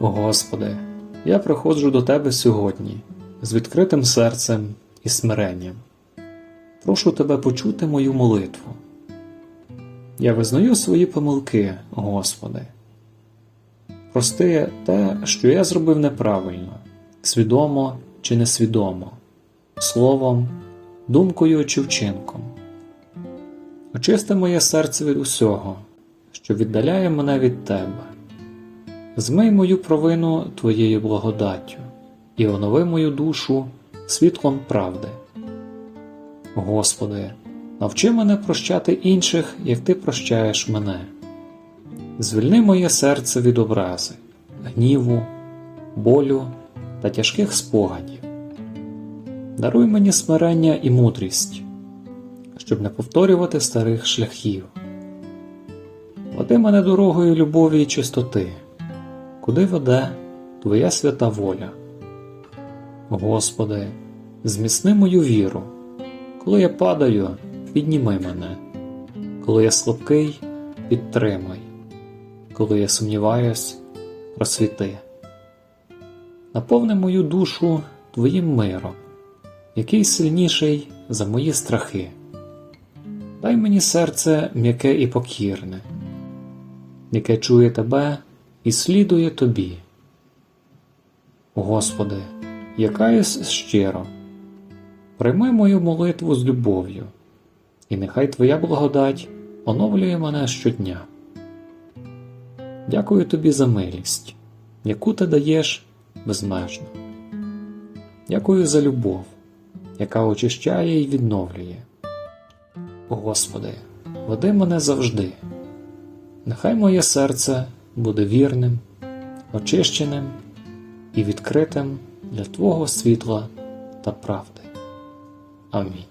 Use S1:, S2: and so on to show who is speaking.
S1: Господи, я приходжу до Тебе сьогодні з відкритим серцем і смиренням. Прошу Тебе почути мою молитву. Я визнаю свої помилки, Господи. Прости те, що я зробив неправильно, свідомо чи несвідомо, словом, думкою чи вчинком. Очисти моє серце від усього, що віддаляє мене від Тебе. Змий мою провину Твоєю благодаттю і онови мою душу світлом правди. Господи, навчи мене прощати інших, як Ти прощаєш мене. Звільни моє серце від образи, гніву, болю та тяжких спогадів. Даруй мені смирення і мудрість, щоб не повторювати старих шляхів. Веди мене дорогою любові і чистоти, куди веде Твоя свята воля. Господи, зміцни мою віру, коли я падаю, підніми мене, коли я слабкий, підтримай, коли я сумніваюсь, просвіти. Наповни мою душу Твоїм миром, який сильніший за мої страхи. Дай мені серце м'яке і покірне, яке чує Тебе і слідує Тобі. Господи, я каюсь щиро, прийми мою молитву з любов'ю, і нехай Твоя благодать оновлює мене щодня. Дякую Тобі за милість, яку ти даєш безмежно. Дякую за любов, яка очищає і відновлює. Господи, веди мене завжди. Нехай моє серце буде вірним, очищеним і відкритим для Твого світла та правди. Амінь.